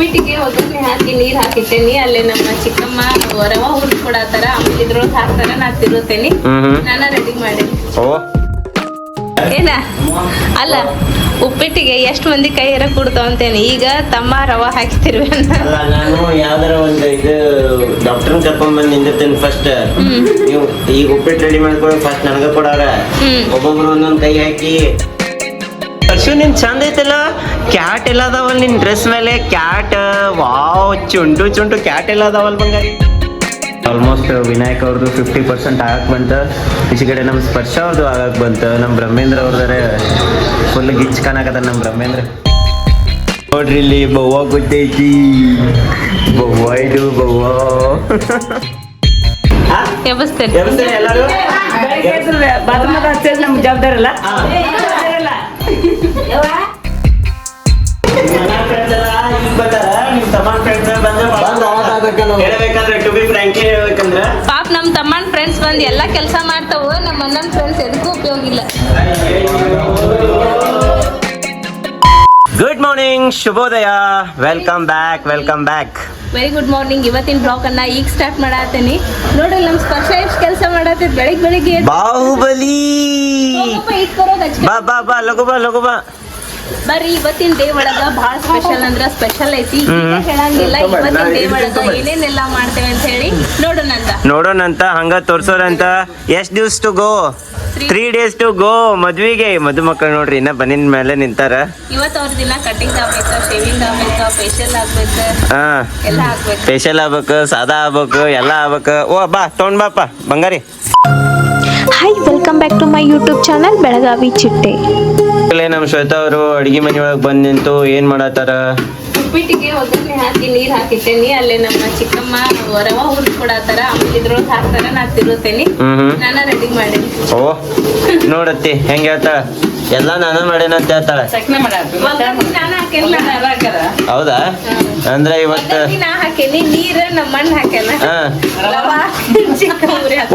ಉಪ್ಪಿಟ್ಟಿಗೆ ಒಗ್ಗರಣೆ ಹಾಕಿ ನೀರು ಹಾಕಿಟ್ಟೇನಿ. ಅಲ್ಲೇ ನಮ್ಮ ಚಿಕ್ಕಮ್ಮ ರವ ಹುರ್ದ್ ಕೊಡತ್ತಾರ. ಆಮೇಲೆ ಇದ್ರೊಳಗೆ ಹಾಕ್ತಾರ ನಾ ತಿರುತ್ತೇನಿ ನಾನ ರೆಡಿ ಮಾಡಿ. ಓ. ಏನ? ಅಲ್ಲ ಉಪ್ಪಿಟ್ಟಿಗೆ ಎಷ್ಟು ಮಂದಿ ಕೈ ಇರ ಕೊಡ್ತಾವಂತೇನಿ ಈಗ ತಮ್ಮ ರವ ಹಾಕ್ತಿರ್ವೆ ಅಲ್ಲ ನಾನು ಯಾವ್ದಾರ ಒಂದು ಇದು ಡಾಕ್ಟರ್ ಕರ್ಕೊಂಡ್ ಬಂದ್ ನಿಂದಿರ್ತೇನೆ ಫಸ್ಟ್ ನೀವು ಈಗ ಉಪ್ಪಿಟ್ಟು ರೆಡಿ ಮಾಡ್ಕೊಂಡು ಫಸ್ಟ್ ನನಗ ಕೊಡಾರ. ಒಬ್ಬೊಬ್ರು ಒಂದೊಂದ್ ಕೈ ಹಾಕಿ ಅರ್ಶು ನಿನ್ ಚಂದ ಐತಲ್ಲ? ಕ್ಯಾಟ್ ಎಲ್ಲ ಅದಾವಲ್ ನಿನ್ ಡ್ರೆಸ್ ಮೇಲೆ? ಕ್ಯಾಟ್ ವಾವ್ ಚುಂಟು ಚುಂಟು ಕ್ಯಾಟ್ ಎಲ್ಲ ಅದಾವಲ್ ಬಂಗಾರಿ? ಆಲ್ಮೋಸ್ಟ್ ವಿನಾಯಕ್ ಅವ್ರದ್ದು ಫಿಫ್ಟಿ ಪರ್ಸೆಂಟ್ ಆಗಕ್ ಬಂತು. ಈಚೆ ಕಡೆ ನಮ್ಮ ಸ್ಪರ್ಶ ಅವ್ರದ್ದು ಆಗಕ್ ಬಂತು. ನಮ್ಮ ಬ್ರಹ್ಮೇಂದ್ರ ಅವ್ರದಾರೆ ಫುಲ್ ಗಿಚ್ ಕಾಣಕತ್ತ ನಮ್ಮ ಬ್ರಹ್ಮೇಂದ್ರ. ನೋಡ್ರಿ ಇಲ್ಲಿ ಬವ್ವ ಗೊತ್ತೈತಿ ಬವ್ವ ಇದು ಬವ್ವ. ಎಲ್ಲರೂ ಹಚ್ಚೋದು ಪಾಪ ನಮ್ ತಮ್ಮನ್ ಫ್ರೆಂಡ್ಸ್ ಬಂದ್ ಎಲ್ಲಾ ಕೆಲಸ ಮಾಡ್ತಾವ ನಮ್ಮ ಅಣ್ಣನ್ ಫ್ರೆಂಡ್ಸ್ ಎದಕ್ಕೂ ಉಪಯೋಗ ಇಲ್ಲ ಗುಡ್ ಮಾರ್ನಿಂಗ್ ಶುಭೋದಯ welcome back welcome back very good morning ಇವತ್ತಿನ ಬ್ಲಾಗ್ ಅನ್ನ ಈಗ ಸ್ಟಾರ್ಟ್ ಮಾಡಾತೇನಿ. ನೋಡ್ರಿ ನಮ್ ಸ್ಪರ್ಶ ಎಷ್ಟು ಕೆಲಸ ಮಾಡತ್ತೆ. ಬೆಳಿಗ್ಗೆ ಬೆಳಿಗ್ಗೆ ಬಾಹುಬಲಿ. ಬಾ ಬಾ ಬಾ ಲಘು ಬಾ ಲಘು ಬಾ. ಬರ್ರಿ ಇವತ್ತಿನ ಡೇ ಒಳಗ ಬಹಳ ಸ್ಪೆಷಲ್ ಅಂದ್ರ ಸ್ಪೆಷಲ್ ಐತಿ. ಹೇಳಂಗಿಲ್ಲ ಇವತ್ತಿನ ಡೇ ಒಳಗ ಏನೇನೆಲ್ಲ ಮಾಡ್ತೇವೆ ಅಂತ ಹೇಳಿ ನೋಡೋಣ ಅಂತ ನೋಡೋಣಂತ ಹಂಗ ತೋರ್ಸೋರಂತ. ಎಷ್ಟ್ ದಿವ್ಸ to go three days to go ಮದ್ವಿಗೆ ಮದುಮಕ್ಳು ನೋಡ್ರಿ ಇನ್ನ ಬನ್ನಿನ ಮೇಲೆ ನಿಂತಾರ. ಇವತ್ತು ಅವ್ರ ದಿನ ಕಟಿಂಗ್ ಆಗ್ಬೇಕು ಶೇವಿಂಗ್ ಆಗ್ಬೇಕು ಫೇಶಿಯಲ್ ಆಗ್ಬೇಕು. ಹಾ. ಎಲ್ಲ ಆಗ್ಬೇಕು. ಫೇಶಿಯಲ್ ಆಗ್ಬೇಕು ಸಾದಾ ಆಗ್ಬೇಕು ಎಲ್ಲ ಆಗ್ಬೇಕು. ಓ ಬಾ ತೊಗೊಂಡ್ ಬಾಪ ಬಂಗಾರಿ. Hi welcome back to my YouTube channel Belagavi Chitte ನಮ್ಮ ಶ್ವೇತಾ ಅವರು ಅಡಿಗೆ ಮನೆ ಒಳಗೆ ಬಂದ್ ನಿಂತು ಏನ್ ಮಾಡತ್ತಾರ? ಉಪ್ಪಿಟ್ಟಿಗೆ ಒಗ್ಗರಣೆ ಹಾಕಿ ನೀರ್ ಹಾಕಿಟ್ಟೇನಿ ಅಲ್ಲೇ ನಮ್ಮ ಚಿಕ್ಕಮ್ಮ ರವ ಹುರಿದು ಕೊಡತ್ತಾರ. ಆಮೇಲೆ ಇದ್ರೊಳಗೆ ಹಾಕ್ತಾರ ನಾ ತಿರುತ್ತೇನಿ ಹ್ಮ್ ಹ್ಮ್. ನಾನ ರೆಡಿ ಮಾಡಿ ಓ ನೋಡತ್ತಿ ಹೆಂಗ ಹೇಳ್ತಾಳ? ಎಲ್ಲ ನಾನು ಮಾಡೇನ ಅಂತ ಹೇಳ್ತಾಳೆ. ಹೌದಾ? ಅಂದ್ರೆ ಇವತ್ತು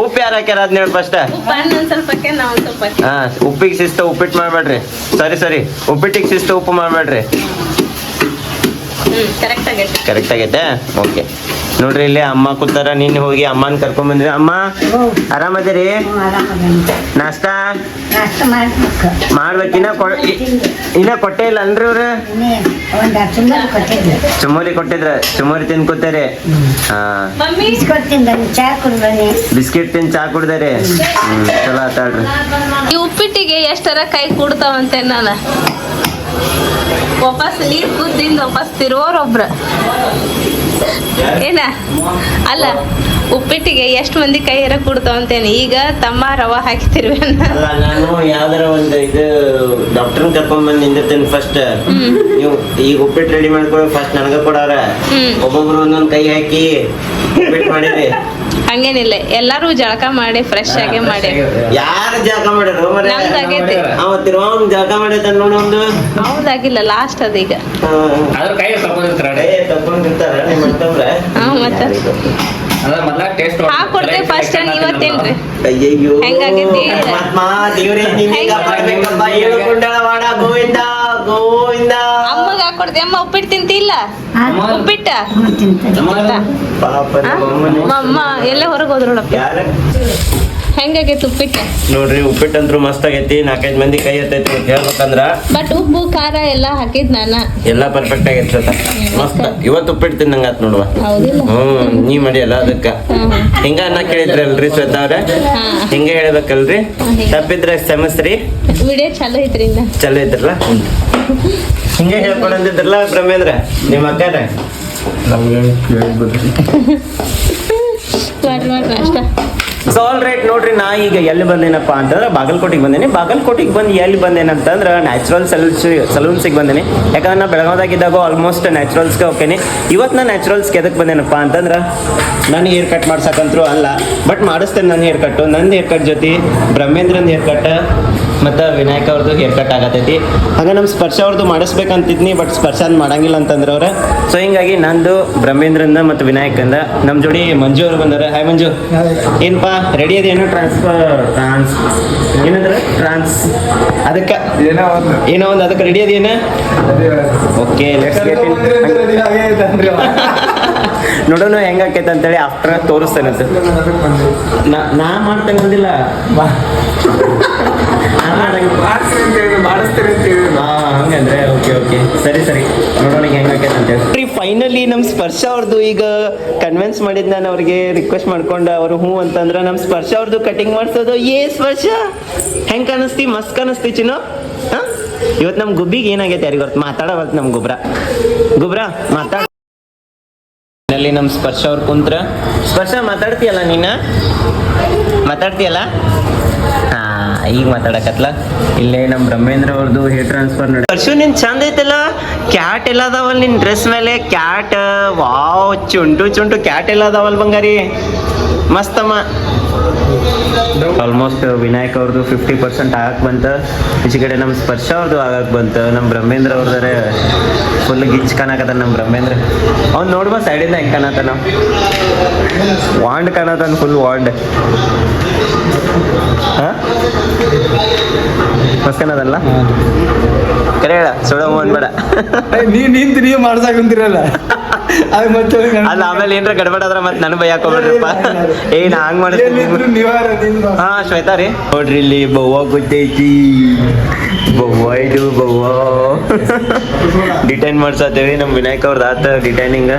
ಉಪ್ಪು ಯಾರು ಹಾಕ್ಯಾರ ಅದ್ ನೀವು ಫಸ್ಟ್. ಹಾ ಉಪ್ಪಿಗೆ ಸಿಸ್ತ ಉಪ್ಪಿಟ್ಟು ಮಾಡ್ಬೇಡ್ರಿ. ಸರಿ ಸರಿ. ಉಪ್ಪಿಟ್ಟಿಗೆ ಶಿಸ್ತು ಉಪ್ಪು ಮಾಡ್ಬೇಡ್ರಿ. ಕರೆಕ್ಟ್ ಆಗೈತಿ. ಕರೆಕ್ಟ್ ಆಗೈತೆ? ಓಕೆ ನೋಡ್ರಿ ಇಲ್ಲಿ ಅಮ್ಮ ಕೂತಾರ ನಿನ್ನೆ ಹೋಗಿ ಅಮ್ಮನ ಕರ್ಕೊಂಡ್ ಬಂದ್ರಿ ಅಮ್ಮ ಆರಾಮದಿರಿ? ನಾಷ್ಟಾ? ನಾಷ್ಟ ಮಾಡ್ಬೇಕು. ಇನ್ನ ಕೊಟ್ಟೆ ಇಲ್ಲ ಅನ್ರಿ ಅವ್ರ? ಚುಮ್ಮರಿ ಕೊಟ್ಟಿದ್ರ? ಚುಮೋರಿ ತಿನ್ ಕೂತಾರೆ? ಹಾ. ಮಮ್ಮಿ ಕೊಡ್ತೀನಿ ಬನ್ನಿ ಚಾ ಕುಡ್ಬನ್ನಿ ಬಿಸ್ಕಿಟ್ ತಿನ್ ಚಾ ಕುಡ್ದಾರೆ? ಚಲೋ ಆತಾಡ್ರಿ ಈ ಉಪ್ಪಿಟ್ಟಿಗೆ ಎಷ್ಟರ ಕೈ ಕೊಡ್ತಾವಂತೆ ನಾನು? ವಾಪಸ್ ನೀರ್ ಕುದ್ದಿಂದ ವಾಪಸ್ ತಿರುವೋರೊಬ್ರ ಏನ? ಅಲ್ಲ ಉಪ್ಪಿಟ್ಟಿಗೆ ಎಷ್ಟು ಮಂದಿ ಕೈ ಕೊಡ್ತಾವ ಅಂತೇನೆ ಈಗ ತಮ್ಮ ರವ ಹಾಕಿತಿರ್ವಿ ಅಲ್ಲ ನಾನು ಯಾವ್ದಾರ ಒಂದು ಇದು ಡಾಕ್ಟರ್ ಕರ್ಕೊಂಡ್ ಬಂದ್ ನಿಂದಿರ್ತೇನೆ ಫಸ್ಟ್ ನೀವು ಈಗ ಉಪ್ಪಿಟ್ಟು ರೆಡಿ ಮಾಡ್ಕೊಳ್ಳಿ ಫಸ್ಟ್ ನನಗ ಕೊಡಾರ. ಒಬ್ಬೊಬ್ರು ಒಂದೊಂದ್ ಕೈ ಹಾಕಿ ಉಪ್ಪಿಟ್ಟು ಮಾಡಿರಿ. ಹಂಗೇನಿಲ್ಲ ಎಲ್ಲಾರು ಜಳಕ ಮಾಡಿ ಫ್ರೆಶ್ ಆಗಿ ಮಾಡಿ. ಯಾರು ಜಳಕ ಮಾಡ್ಯಾರ? ನಮ್ದ್ ಆಗೈತಿ. ಅವ ತಿರುವಾಗ ಜಾಗ ಮಾಡೈತ ನೋಡು ಒಂದು ಹೌದಾಗಿಲ್ಲ ಲಾಸ್ಟ್ ಅದೀಗ ಅದ್ರ ಕೈ ತಗೊಂಡಿರ್ತಾರೆ ನಿಮ್ಮ? ಹಾ ಮತ್ತ? ಹಾಕೊಡ್ತೇವೆ ಫಸ್ಟ್ ಇವತ್ತೇನ್ರಿ ಅಯ್ಯಯ್ಯೋ ಹೆಂಗಾಗೈತಿ? ಪರಮಾತ್ಮ ದೇವ್ರೇ ನಿನಗ ಹೆಂಗ್ ಮಾಡ್ಬೇಕಪ್ಪ ಏಳು ಕುಂಡಳ ವಾಡ ಗೋವಿಂದ ಗೋವಿಂದ. ಅಮ್ಮಗ ಹಾಕೊಡ್ತಿ ಅಮ್ಮ ಉಪ್ಪಿಟ್ಟು ತಿಂತಿಲ್ಲ? ಉಪ್ಪಿಟ್ಟ? ಪಾಪ ಅಮ್ಮ ಎಲ್ಲೇ ಹೊರಗೆ ಹೋದ್ರೊಳಪ್ಪ ಯಾರ? ಹೆಂಗಾಗೈತೆ ಉಪ್ಪಿಟ್ಟು ನೋಡ್ರಿ ಉಪ್ಪಿಟ್ಟಂತ್ರು ಮಸ್ತ್ ಆಗೈತಿ ನಾಲ್ಕೈದು ಮಂದಿ ಕೈ ಎತ್ತೈತಿ ಅಂತ ಹೇಳ್ಬೇಕಂದ್ರ. ಬಟ್ ಉಪ್ಪು ಖಾರ ಎಲ್ಲ ಹಾಕಿದ್ ನಾನ? ಎಲ್ಲ ಪರ್ಫೆಕ್ಟ್ ಆಗೈತಿ ಸತ ಮಸ್ತ್. ಇವತ್ತು ಉಪ್ಪಿಟ್ಟು ತಿನ್ನಂಗ ಆತ್ ನೋಡುವ. ಹೌದಿಲ್ಲ. ಹ್ಮ್ ನೀ ಮಾಡಿಯಲ್ಲ ಅದಕ್ಕ. ಹಿಂಗ ಅನ್ನ ಕೇಳಿದ್ರಲ್ರಿ ಶ್ವೇತಾ ಅವ್ರೆ. ಹಿಂಗ ಹೇಳ್ಬೇಕಲ್ರಿ? ತಪ್ಪಿದ್ರೆ ಕ್ಷಮಿಸ್ರಿ ವಿಡಿಯೋ ಚಲೋ ಐತ್ರಿ ಚಲೋ ಐತ್ರಲ್ಲ? ಹಿಂಗೆ ಹೇಳ್ಕೊಂಡಂದಿದ್ರಲ್ಲ ಬ್ರಹ್ಮೇಂದ್ರ ನಿಮ್ಮ ಅಕ್ಕನ? ಮಾಡ್ರಿ ಮಾಡ್ರಿ ಅಷ್ಟ ಸೊ ಆಲ್ ರೈಟ್ ನೋಡ್ರಿ, ನಾ ಈಗ ಎಲ್ಲಿ ಬಂದೇನಪ್ಪ ಅಂತಂದ್ರೆ ಬಾಗಲಕೋಟಿಗೆ ಬಂದೇನೆ. ಬಾಗಲಕೋಟಿಗೆ ಬಂದು ಎಲ್ಲಿ ಬಂದೇನಂತಂದ್ರೆ ನ್ಯಾಚುರಲ್ ಸಲೂನ್ಸ್ ಸಲೂನ್ಸಿಗೆ ಬಂದೇನೆ. ಯಾಕಂದ್ರೆ ನಾ ಬೆಳಗಾವ್ದಾಗಿದ್ದಾಗ ಆಲ್ಮೋಸ್ಟ್ ನ್ಯಾಚುರಲ್ಸ್ಗೆ ಹೋಗ್ತೇನೆ. ಇವತ್ತು ನಾ ನ್ಯಾಚುರಲ್ಸ್ಗೆ ಎದಕ್ಕೆ ಬಂದೇನಪ್ಪ ಅಂತಂದ್ರೆ ನಾನು ಹೇರ್ ಕಟ್ ಮಾಡ್ಸಕ್ಕಂತರೂ ಅಲ್ಲ ಬಟ್ ಮಾಡಿಸ್ತೇನೆ ನನ್ನ ಹೇರ್ ಕಟ್ಟು ನಂದು ಹೇರ್ ಕಟ್ ಜೊತೆ ಬ್ರಹ್ಮೇಂದ್ರನ ಹೇರ್ ಕಟ್ ಮತ್ತು ವಿನಾಯಕ್ ಅವ್ರದ್ದು ಹೇರ್ ಕಟ್ ಆಗತೈತಿ. ಹಾಗೆ ನಮ್ಮ ಸ್ಪರ್ಶ ಅವ್ರದ್ದು ಮಾಡಿಸ್ಬೇಕಂತಿದ್ನಿ ಬಟ್ ಸ್ಪರ್ಶ ಅದ್ ಮಾಡಂಗಿಲ್ಲ ಅಂತಂದ್ರೆ ಅವ್ರೆ. ಸೊ ಹಿಂಗಾಗಿ ನಂದು ಬ್ರಹ್ಮೇಂದ್ರಂದ ಮತ್ತು ವಿನಾಯಕಂದ ನಮ್ಮ ಜೋಡಿ ಮಂಜು ಅವ್ರು ಬಂದಾರೆ. ಹಾಯ್ ಮಂಜು. ಏನಪ್ಪ ರೆಡಿ ಅದೇನು ಟ್ರಾನ್ಸ್ಫರ್ ಟ್ರಾನ್ಸ್ ಏನಂದ್ರೆ? ಟ್ರಾನ್ಸ್ ಅದಕ್ಕೆ ಏನೋ ಒಂದು. ಏನೋ ಒಂದು ಅದಕ್ಕೆ ರೆಡಿ ಅದೇನು ಓಕೆ ಲೆಟ್ಸ್ ಗೆಟ್ ನೋಡೋಣ ಹೆಂಗಾಕೈತೆ ಅಂತೇಳಿ ಆಫ್ಟರ್ ತೋರಿಸ್ತೇನೆ ಅಂತ. ನಾ ನಾ ಮಾಡ್ತೇನೆ ಅಂದಿಲ್ಲ. ಹಂಗಂದ್ರೆ ಓಕೆ ಓಕೆ ಸರಿ ಸರಿ ನೋಡೋಣ ಫೈನಲಿ ನಮ್ ಸ್ಪರ್ಶ ಅವ್ರದ್ದು ಈಗ ಕನ್ವಿನ್ಸ್ ಮಾಡಿದ್ ನಾನು ಅವ್ರಿಗೆ ರಿಕ್ವೆಸ್ಟ್ ಮಾಡ್ಕೊಂಡು ಅವರು ಹ್ಞೂ ಅಂತಂದ್ರೆ ನಮ್ ಸ್ಪರ್ಶ ಅವ್ರದ್ದು ಕಟಿಂಗ್ ಮಾಡ್ಸೋದು. ಏ ಸ್ಪರ್ಶ! ಹೆಂಗ್ ಕಾಣಿಸ್ತಿ? ಮಸ್ತ್ ಕಾಣಿಸ್ತಿ ಚಿನ್ನೋ. ಹಾ? ಇವತ್ತು ನಮ್ಮ ಗುಬ್ಬಿಗೆ ಏನಾಗೈತೆ ಯಾರಿಗೆ ಗೊತ್ತು? ಮಾತಾಡವತ್ ನಮ್ ಗುಬ್ರ. ಗುಬ್ರ ಮಾತಾಡ. ಅಲ್ಲಿ ನಮ್ ಸ್ಪರ್ಶ ಅವ್ರು ಕುಂತ್ರ. ಸ್ಪರ್ಶ ಮಾತಾಡ್ತೀಯಲ್ಲ ನೀನ? ಮಾತಾಡ್ತೀಯಲ್ಲ? ಹಾ. ಈಗ ಮಾತಾಡಕತ್ಲ. ಇಲ್ಲೇ ನಮ್ಮ ಬ್ರಹ್ಮೇಂದ್ರ ಅವ್ರದ್ದು ಹೇರ್ ಟ್ರಾನ್ಸ್ಫರ್ ನೋಡಿ ಪರ್ಶು, ನಿನ್ ಚಂದ ಐತಲ್ಲ? ಕ್ಯಾಟ್ ಎಲ್ಲ ಅದಾವಲ್ ನಿನ್ ಡ್ರೆಸ್ ಮೇಲೆ ಕ್ಯಾಟ್ ವಾವ್, ಚುಂಟು ಚುಂಟು ಕ್ಯಾಟ್ ಎಲ್ಲ ಅದಾವಲ್ ಬಂಗಾರಿ. ಮಸ್ತಮ್ಮ ಆಲ್ಮೋಸ್ಟ್ ವಿನಾಯಕ್ ಅವ್ರದ್ದು ಫಿಫ್ಟಿ ಪರ್ಸೆಂಟ್ ಆಗಕ್ಕೆ ಬಂತು. ಈಚೆ ಕಡೆ ನಮ್ಮ ಸ್ಪರ್ಶ ಅವ್ರದ್ದು ಆಗಕ್ಕೆ ಬಂತು. ನಮ್ಮ ಬ್ರಹ್ಮೇಂದ್ರ ಅವ್ರದಾರೆ ಫುಲ್ ಗಿಚ್ ಕಾಣಕತ್ತ ನಮ್ಮ ಬ್ರಹ್ಮೇಂದ್ರ. ಅವ್ನು ನೋಡ್ಬಾ ಸೈಡಿಂದ ಹೆಂಗೆ ನಾವು ವಾಂಡ್ ಕಾಣತಾನ ಫುಲ್ ವಾಂಡ್ ಹಾಂ? ಮಸ್ತ್ ಕಾಣದಲ್ಲ? ಕರೆ ಹೇಳ ಸುಳ ಅಂದ್ಬೇಡ ನೀ ನಿಂತು ನೀವು ಮಾಡ್ಸಾಕಂತೀರಲ್ಲ ಅಲ್ಲ ಆಮೇಲೆ ಏನ್ರ ಗಡಬಡ ಆದ್ರ ಮತ್ತೆ ನನ್ ಭಯ ಹಾಕೋಬೇಡ್ರಪ್ಪ. ಏ ನಾ ಹಂಗ್ ಮಾಡ್ತೀನಿ ಹಾ ಶ್ವೇತಾ ರೀ. ನೋಡ್ರಿ ಇಲ್ಲಿ ಬವ್ವ ಗೊತ್ತೈತಿ ಬವ್ವ ಇದು ಬವ್ವ. ಡಿಟೈನ್ ಮಾಡ್ಸತ್ತೇವಿ ನಮ್ಮ ವಿನಾಯಕ್ ಅವ್ರದ್ ಆತ ಡಿಟೈನಿಂಗ್.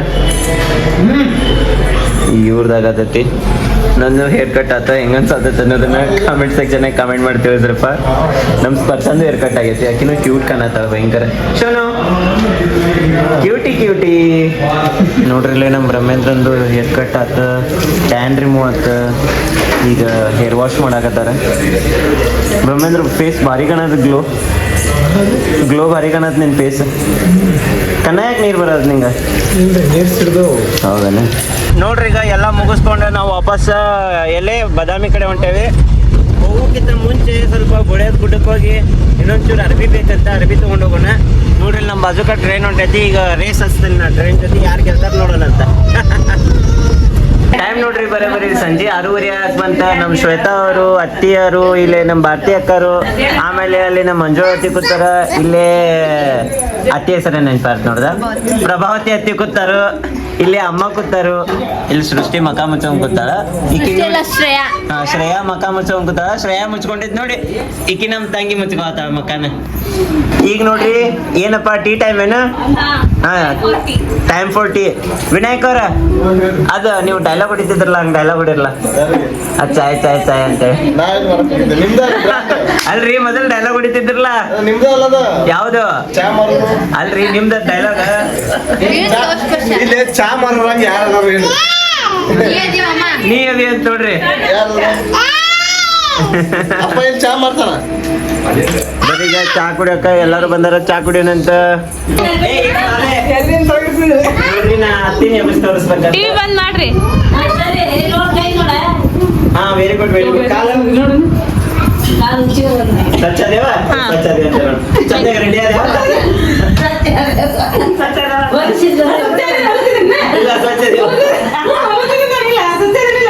ಇವ್ರದಾಗತೈತಿ ನಂದು ಹೇರ್ ಕಟ್ ಆತ. ಹೆಂಗ ಅನ್ಸತ್ತ ಅನ್ನೋದನ್ನ ಕಾಮೆಂಟ್ ಸೆಕ್ಷನ್ ಕಾಮೆಂಟ್ ಮಾಡಿ ತಿಳಿಸ್ರಪ್ಪ. ನಮ್ಮ ಸ್ಪರ್ಶಂದು ಹೇರ್ ಕಟ್ ಆಗೈತಿ. ಯಾಕಿನ ಕ್ಯೂಟ್ ಕಾಣತ್ತ ಭಯಂಕರ. ಶೋನು. ಕ್ಯೂಟಿ ಕ್ಯೂಟಿ ನೋಡ್ರಿ ಇಲ್ಲೇ ನಮ್ಮ ಬ್ರಹ್ಮೇಂದ್ರಂದು ಹೇರ್ ಕಟ್ ಆತ ಟ್ಯಾನ್ ರಿಮೂವ್ ಆತ ಈಗ ಹೇರ್ ವಾಶ್ ಮಾಡಾಕತ್ತಾರ. ಬ್ರಹ್ಮೇಂದ್ರ ಫೇಸ್ ಭಾರಿ ಕಾಣದ ಗ್ಲೋ ಗ್ಲೋ ಭಾರಿ ಕಾಣತ್ ನಿನ್ ಫೇಸ್ ಕನ್ನ ಯಾಕೆ ನೀರು ಬರೋದು ನಿಂಗೆ? ನೀರು ಸಿಡ್ದು ಹೌದಲ್ಲ ನೋಡ್ರಿ ಈಗ ಎಲ್ಲ ಮುಗಿಸ್ಕೊಂಡು ನಾವು ವಾಪಸ್ ಎಲ್ಲೇ ಬದಾಮಿ ಕಡೆ ಹೊಂಟೇವಿ. ಹೋಗೋಕ್ಕಿಂತ ಮುಂಚೆ ಸ್ವಲ್ಪ ಬುಳಿಯೋದ್ ಗುಡ್ಡಕ್ಕೆ ಹೋಗಿ ಇನ್ನೊಂಚೂರು ಅರ್ಬಿ ಬೇಕಂತ ಅರ್ಬಿ ತಗೊಂಡು ಹೋಗೋಣ ನೋಡ್ರಿ ನಮ್ಮ ಬಾಜುಕ ಟ್ರೈನ್ ಹೊಂಟೈತಿ, ಈಗ ರೇಸ್ ಹಚ್ತೀನಿ ನಾ. ಟ್ರೈನ್ ಜೊತೆ ಯಾರು ಗೆಲ್ತಾರ ನೋಡೋಣ ಅಂತ. ಟೈಮ್ ನೋಡ್ರಿ, ಬರೀ ಬರೀ. ಸಂಜೆ ಆರೂವರೆ ಬಂತ. ನಮ್ಮ ಶ್ವೇತಾ ಅವರು ಅತ್ತಿಯರು ಇಲ್ಲಿ ನಮ್ಮ ಭಾರತಿ ಅಕ್ಕರು, ಆಮೇಲೆ ಅಲ್ಲಿ ನಮ್ಮ ಮಂಜುಳತಿ ಕೂತಾರ. ಇಲ್ಲೇ ಅತ್ತಿ ಹೆಸರೇ ನೆನಪಾರ್ತು ನೋಡ್ದ. ಪ್ರಭಾವತಿ ಅತ್ತಿ ಕೂತಾರು. ಇಲ್ಲಿ ಅಮ್ಮ ಕೂತಾರು. ಇಲ್ಲಿ ಸೃಷ್ಟಿ ಮಕ ಮುಚ್ಕೊಂಡ್ ಕೂತಾಳ. ಈಕಿ ಶ್ರೇಯಾ. ಹಾ, ಶ್ರೇಯಾ ಮಕ ಮುಚ್ಕೊಂಡ್ ಕೂತಾಳ. ಶ್ರೇಯಾ ಮುಚ್ಕೊಂಡಿದ್ ನೋಡಿ ಈಕಿ ನಮ್ ತಂಗಿ ಮುಚ್ಕೋತಾಳ ಮಕಾನ ಈಗ ನೋಡ್ರಿ ಏನಪ್ಪಾ ಟೀ ಟೈಮ್ ಏನು? ಹಾ ಟೈಮ್ ಫೋರ್ ಟೀ ವಿನಾಯಕ್ ಅವ್ರ? ಅದ ನೀವು ಡೈಲಾಗ್ ಹೊಡಿತಿದ್ರಲ್ಲ ಹಂಗ ಡೈಲಾಗ್ ಹೊಡಿರಲ್ಲ ಅದ್ ಚಾಯ್ ಚಾಯ್ ಚಾಯ್ ನಿಮ್ದೇ ಅಲ್ರಿ ಮೊದಲು ಡೈಲಾಗ್ ಹೊಡಿತಿದ್ರಲ್ಲ? ಯಾವ್ದು? ಅಲ್ರಿ ನಿಮ್ದ ಡೈಲಾಗ್ ಇಲ್ಲಿ ಚಾ ಮಾರೋರಂಗ ಯಾರು ಹೇಳಿ. ನೀ ಅದಿ ಅಂತ ನೋಡ್ರಿ. ಅಪ್ಪ ಏನ್ ಚಾ ಮಾಡ್ತಾನ ಬರೀಗ ಚಾ ಕುಡಿಯಕ ಎಲ್ಲಾರು ಬಂದಾರ ಚಾ ತೋರಿಸ್ಬೇಕಂತ. ಟಿವಿ ಬಂದ್ ಮಾಡ್ರಿ. ಹಾ ವೆರಿ ಗುಡ್ ವೆರಿ ಗುಡ್ ಕಾಲ ರೆಡಿ ಇಲ್ಲ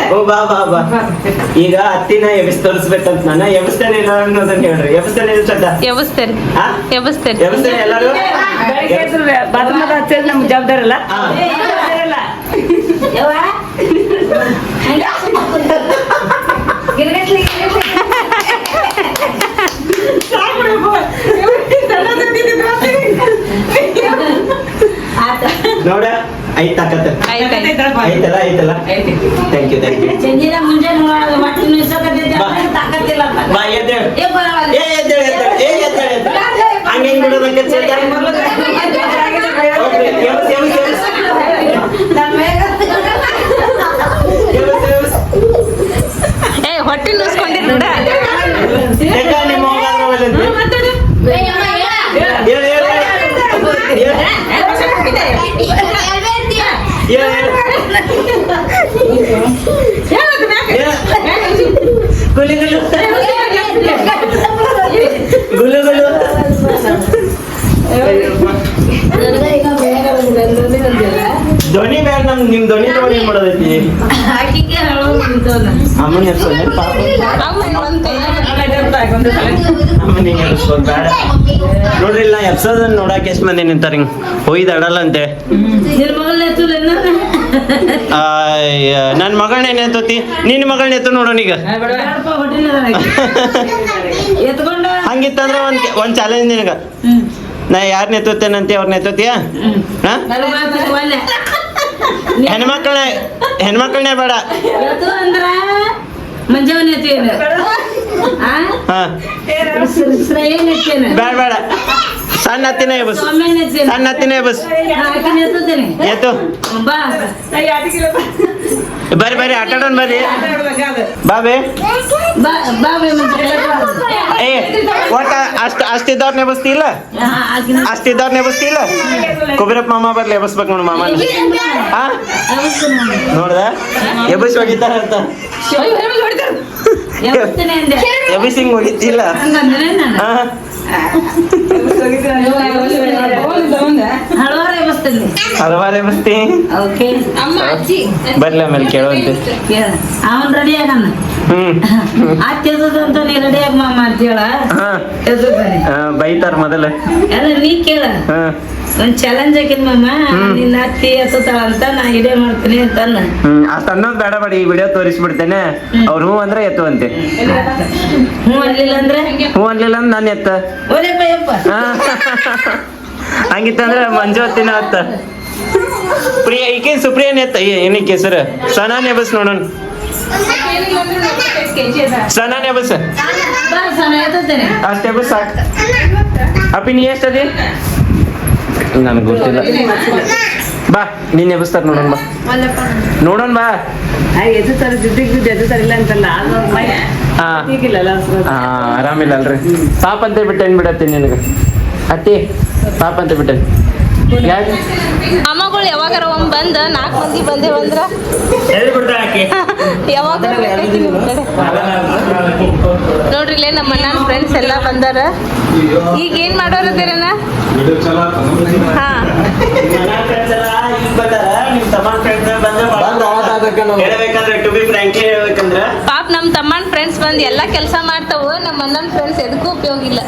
ಓ ಬಾ ಬಾ ಬಾ ಈಗ ಹತ್ತಿನ ಎಬ್ಬಿಸಿ ತೋರಿಸ್ಬೇಕಂತ ನಾನು ಎಬ್ಬಿಸ್ತೇನೆ ಇಲ್ಲ ಅನ್ನೋದನ್ನ ಹೇಳ್ರಿ ಎಬ್ಬಿಸ್ತಾನೆ ಇಲ್ಲ ಎಬ್ಬಿಸ್ತಾರೆ ಎಬ್ಬಿಸ್ತೇರಿ ಎಬ್ಬಿಸ್ತಾನೆ ಎಲ್ಲರೂ ಬಾತ್ರೂಮ್ ಹಚ್ಚೋದು ನಮ್ಗೆ ಜವಾಬ್ದಾರಿ ಅಲ್ಲ. ನೋಡ ಐತ್ ತಾಕತ್ತ ಆಯ್ತಾಯ್ತು ಐತಲ್ಲ ಐತಲ್ಲ ಥ್ಯಾಂಕ್ ಯು ಥ್ಯಾಂಕ್ ಯು ಸಂಜೆ ಮುಂಜಾನೆ ಹೊಟ್ಟೆ ನುಯ್ಸಕತ್ತೈತೆ ಬಾ. ತಾಕತ್ತಿಲ್ಲ ಬಾ ಎದ್ದೇಳು ಏ ಪರವಾಗಿಲ್ಲ. ಏ ಎದ್ದೇಳು ಎದ್ದೇಳು ಏ ಎದ್ದೇಳು ಎದ್ದೇಳು ಹಂಗೆ ಹಿಂಗ್ ಬಿಡೋದಕ್ಕೆ ಧ್ವನಿ ಬೇಡ ನಮ್ ನಿಮ್ ಧ್ವನಿ ಏನ್ ಮಾಡೋದೈತಿ? ಅಮ್ಮನಿಗೆ ಹೆಸರು ಬೇಡ. ನೋಡ್ರಿ, ಇಲ್ಲ ಎಪ್ಸೋದನ್ನ ನೋಡಕ್ ಎಷ್ಟ್ ಮಂದಿ ನಿಂತಾರ ಹಿಂಗ್. ಹೋಯ್ದು ಅಂತೆ. ನನ್ನ ಮಗಳನ್ನ ಎತ್ತೋತಿ ನಿನ್ನ ಮಗಳನ್ನ ಎತ್ತು ನೋಡೋಣ ಈಗ. ಹಂಗಿತ್ತಂದ್ರೆ ಒಂದ್ ಒಂದ್ ಚಾಲೆಂಜ್ ನಿನಗ. ನಾ ಯಾರನ್ನ ಎತ್ತೋತೇನಂತೆ ಅವ್ರನ್ನ ಎತ್ತೋತಿಯಾ ಹೆಣ್ಮಕ್ಳ. ಹೆಣ್ಮಕ್ಳನ್ನ ಬೇಡ. ಬೇಡ ಬೇಡ. ಸಣ್ಣ ಹತ್ತಿನ ಬಸ್. ಸಣ್ಣ ಹತ್ತಿನ ಬಸ್. ಎತ್ತು ಬರ್ರಿ ಬರ್ರಿ ಆಟಾಡೋಣ ಬರ್ರಿ. ಬಾ ಬೇ. ಬಾ ಬಾ ಬೇ ಮತ್ತೆ ಏ ಒಟ್ಟ ಅಷ್ಟ ಅಷ್ಟಿದ್ದವ್ರನ್ನ ಬಸ್ತಿಲ್ಲ ಅಷ್ಟಿದ್ದವ್ರನ್ನ ಎಬಸ್ತಿ ಇಲ್ಲ? ಕುಬೇರಪ್ಪ ಮಾಮ ಬರ್ಲಿ ಎಬಸ್ಬೇಕು ನೋಡು ಮಾಮ ಹಾ? ನೋಡ್ದ? ಎಬಸ್ ಹೋಗಿದ್ದಾರ ಅಂತ ಎಬಿಸಿಂಗ್ ಹೋಗಿದ್ದಿಲ್ಲ. ಹಾ? ಹಲವಾರು ಬಸ್ತಿ ಓಕೆ. ಅಮ್ಮ ಅಜ್ಜಿ. ಬರ್ಲಿ ಆಮೇಲೆ ಕೇಳುವಂತೆ. ಕೇಳ ಅವನ್ ರೆಡಿ ಆಗಣ. ಹ್ಮ್. ಅಂತ ನೀ ರೆಡಿ ಆಗ ಮಾಡ್ತೀಯಳ ಆ, ಬೈತಾರ ಮೊದಲ. ಅಲ್ಲ ನೀ ಕೇಳ. ಹಾ. ಒಂದ್ ಚಾಲೆಂಜ್ ಹಾಕಿದ್ ಮಾಮ. ನಿನ್ನ ಅತ್ತಿ ಎತ್ತುತ್ತಾಳ ಅಂತ ನಾ ಇದೇ ಮಾಡ್ತೀನಿ ಅಂತ ಅಲ್ಲ ಹ್ಮ್ ಅಷ್ಟ ಅನ್ನೋದು ಬೇಡ ಬೇಡ ಈ ವಿಡಿಯೋ ತೋರಿಸ್ಬಿಡ್ತೇನೆ. ಅವ್ರ ಹ್ಞೂ ಅಂದ್ರೆ ಎತ್ತುವಂತೆ. ಹ್ಞೂ ಅನ್ಲಿಲ್ಲ ಅಂದ್ರೆ? ಹ್ಞೂ ಅನ್ಲಿಲ್ಲ ಅಂದ್ರೆ ನಾನು ಎತ್ತ. ಒಲೆಪ್ಪ ಯಪ್ಪ. ಹಂಗಿತ್ತಂದ್ರೆ ಮಂಜು ಹೊತ್ತಿನ ಹತ್ತ ಪ್ರಿಯ ಈಕೆ ಸುಪ್ರಿಯನ್ ಎತ್ತ? ಏನಕ್ಕೆ ಹೆಸರು? ಸನಾನೇ ನೆಬಸ್ ನೋಡೋಣ. ಸನಾನೇ ಸಣ್ಣ ಎತ್ತುತ್ತೇನೆ. ಅಷ್ಟೇ ಬಸ್ ಸಾಕು. ಅಪ್ಪಿ ನೀ ಎಷ್ಟದಿ? ನನಗೆ ಗೊತ್ತಿಲ್ಲ. ಬಾ, ನೀನ್ ಎಬ್ಬಿಸ್ತಾರ ನೋಡೋಣ ಬಾ. ನೋಡೋಣ ಬಾ. ಆರಾಮಿಲ್ಲ ಅಲ್ರಿ. ಪಾಪ ಅಂತ ಬಿಟ್ಟೇನ್ ಬಿಡತ್ತೆ ನಿನಗೆ? ಅತ್ತಿ, ಪಾಪ ಅಂತ ಬಿಟ್ಟೇನ್ ಅಮ್ಮಗಳು ಯಾವಾಗಾರ ಒಮ್ಮೆ ಬಂದ ನಾಲ್ಕು ಮಂದಿ ಬಂದೇವಂದ್ರ ಯಾವಾಗ ನೋಡ್ರಿ ಇಲ್ಲೇ ನಮ್ಮ ಅಣ್ಣನ ಫ್ರೆಂಡ್ಸ್ ಎಲ್ಲ ಬಂದಾರ. ಈಗ ಏನ್ ಮಾಡೋರದಿರನ ಹಾ. ಹೇಳ್ಬೇಕಂದ್ರೆ ಟು ಬಿ ಫ್ರಾಂಕ್ಲಿ ಹೇಳ್ಬೇಕಂದ್ರ. ಪಾಪ ನಮ್ಮ ತಮ್ಮನ ಫ್ರೆಂಡ್ಸ್ ಬಂದು ಎಲ್ಲ ಕೆಲಸ ಮಾಡ್ತಾವು ನಮ್ಮ ಅಣ್ಣನ ಫ್ರೆಂಡ್ಸ್ ಎದಕ್ಕೂ ಉಪಯೋಗ ಇಲ್ಲ.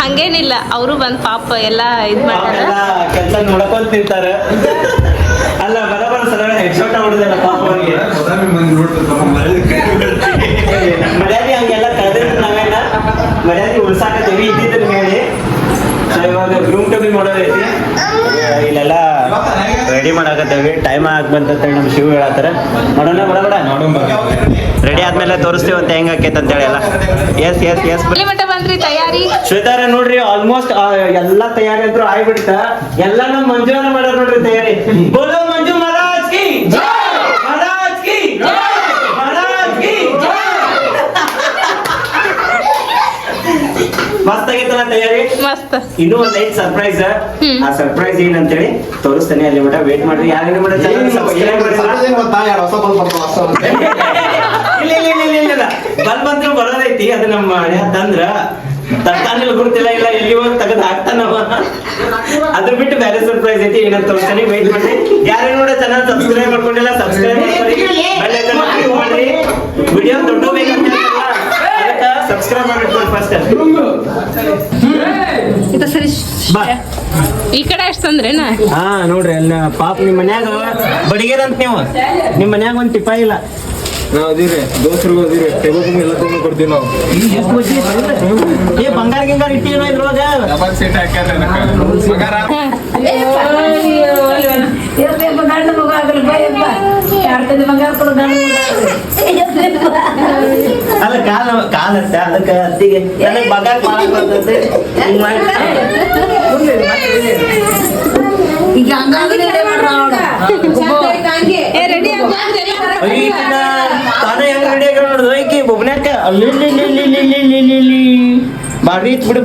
ಹಂಗೇನಿಲ್ಲ ಅವರು ಬಂದು ಪಾಪ ಎಲ್ಲ ಇದು ಮಾಡ್ತಾರೆ. ಕೆಲಸ ನೋಡ್ಕೊಂತ ನಿಂತಾರ ಅಲ್ಲ ಬರಬರ ಸಲ ಹೆಡ್ಶಾಟ್ ಹೊಡೆದಲ್ಲ ಪಾಪ ಅವ್ರಿಗೆ ಮರ್ಯಾದೆ ಹಂಗೆಲ್ಲ ಕಳೆದ್ರೆ ನಾವೆಲ್ಲ ಮರ್ಯಾದೆ ಉಳ್ಸಾಕತ್ತೀವಿ ಹೇಳಿ So, ಇವಾಗ ಗ್ರೂಮ್ ಟು ಬಿ ಮಾಡೋದೈತಿ ಇಲ್ಲೆಲ್ಲ ರೆಡಿ ಮಾಡಾಕತ್ತೇವಿ. ಟೈಮ್ ಆಗಿ ಬಂತಂತೇಳಿ ನಮ್ಮ ಶಿವ ಹೇಳತ್ತಾರ. ನೋಡೋಣ ಬಡ ರೆಡಿ ಆದ್ಮೇಲೆ ತೋರಿಸ್ತೀವಿ ಅಂತ ಹೆಂಗ್ ಆಕೈತೆ ಅಂತೇಳಿ ಎಲ್ಲ. ಎಸ್ ಎಸ್ ಎಸ್ ಬಂದ್ರಿ ತಯಾರಿ? ಶ್ವೇತಾರ ನೋಡ್ರಿ ಆಲ್ಮೋಸ್ಟ್ ಎಲ್ಲಾ ತಯಾರಿ ಅಂತೂ ಆಗ್ಬಿಡ್ತ ಎಲ್ಲ ನಮ್ ಮಂಜುನ ಮಾಡ್ಯಾರ ನೋಡ್ರಿ ತಯಾರಿ. ಬೋಲೋ ಮಂಜು ಮಹಾರಾಜ್ ಕಿ ಜೈ! ಮಹಾರಾಜ್ ಕಿ ಜೈ! ಮಹಾರಾಜ್ ಕಿ ಜೈ! ಮಸ್ತ್ ಆಗಿತ್ತಲ್ಲ ತಯಾರಿ? ಮಸ್ತ್. ಇನ್ನೂ ಒಂದ್ ಐದ್ ಸರ್ಪ್ರೈಸ್. ಆ ಸರ್ಪ್ರೈಸ್ ಏನಂತೇಳಿ ತೋರಿಸ್ತೇನೆ ಅಲ್ಲಿ ಮಟ ವೇಟ್ ಮಾಡ್ರಿ. ಯಾರಿಗೂ ಮಟ ಸಬ್ಸ್ಕ್ರೈಬ್ ಇಲ್ಲ ಇಲ್ಲ ಇಲ್ಲ ಇಲ್ಲ ಇಲ್ಲ. ಬಲ್ ಬಂದ್ರು ಬರೋದೈತಿ ಅದು ನಮ್ಮ ತಂದ್ರ. ತರ್ತಾನಿಲ್ಲ ಗುರುತಿಲ್ಲ ಇಲ್ಲ ಎಲ್ಲಿ ಹೋಗಿ ತೆಗೆದು ಹಾಕ್ತಾನವ ಅದ್ರ ಬಿಟ್ಟು ಬೇರೆ ಸರ್ಪ್ರೈಸ್ ಐತಿ ಏನಂತ ತೋರಿಸ್ತಾನೆ ವೇಟ್ ಮಾಡಿ. ಯಾರು ನೋಡ ಚಾನಲ್ ಸಬ್ಸ್ಕ್ರೈಬ್ ಮಾಡ್ಕೊಂಡಿಲ್ಲ ಸಬ್ಸ್ಕ್ರೈಬ್ ಮಾಡ್ಕೊಳ್ಳಿ. ಮಾಡ್ರಿ ವಿಡಿಯೋ ದೊಡ್ಡ ಬೇಕಂತ ಸಬ್ಸ್ಕ್ರೈಬ್ ಮಾಡಿಟ್ಕೊಂಡು ಫಸ್ಟ್ ಬಾ. ಈ ಕಡೆ ತಂದ್ರೇನ? ಹಾ ನೋಡ್ರಿ ಅಲ್ಲ ಪಾಪ ನಿಮ್ ಮನ್ಯಾಗ ಬಡಿಗೆರಂತ ನೀವು. ನಿಮ್ ಮನ್ಯಾಗ ಒಂದ್ ಟಿಪಾಯಿಲ್ಲ ಇಲ್ಲ ನಾವ್ ಅದೀರಿ ದೋಸ್ತರಿಗೂ ಅದೀರಿ ಟೇಬಲ್ ಎಲ್ಲ ತಗೊಂಡು ಕೊಡ್ತೀವಿ ನಾವು. ಏ ಬಂಗಾರ ಗಿಂಗಾರ ಇಟ್ಟಿನ ಇದ್ರೊಳಗ? ಡಬಲ್ ಸೀಟ್ ಹಾಕ್ಯಾರ ಮಗಾರ ಇರ್ಬೇಕು ಗಂಡು ಮಗು ಆಗಲಿ ಬೈಯಪ್ಪ ಎರಡು ಬಂಗಾರ ಕೊಡು ಗಂಡು ಮಗು ಆಗಲಿ. ಅಲ್ಲ ಕಾಲ ಕಾಲ ಅಷ್ಟೇ ಅದಕ್ಕೆ ಅತ್ತಿಗೆ. ನನಗೆ ಬಂಗಾರ ಮಾಡಕ್ ಮಾಡಿ. ಈಗ ಹಂಗಾಗಿ ಐಕಿನ ತಾನೇ ಹೆಂಗ್ ರೆಡಿ ಆಗ ನೋಡುದು ಐಕಿ ಬೊಬ್ನ್ಯಾಕ ಅಲ್ಲಿ ಬಾರಿ ಇತ್ ಬಿಡು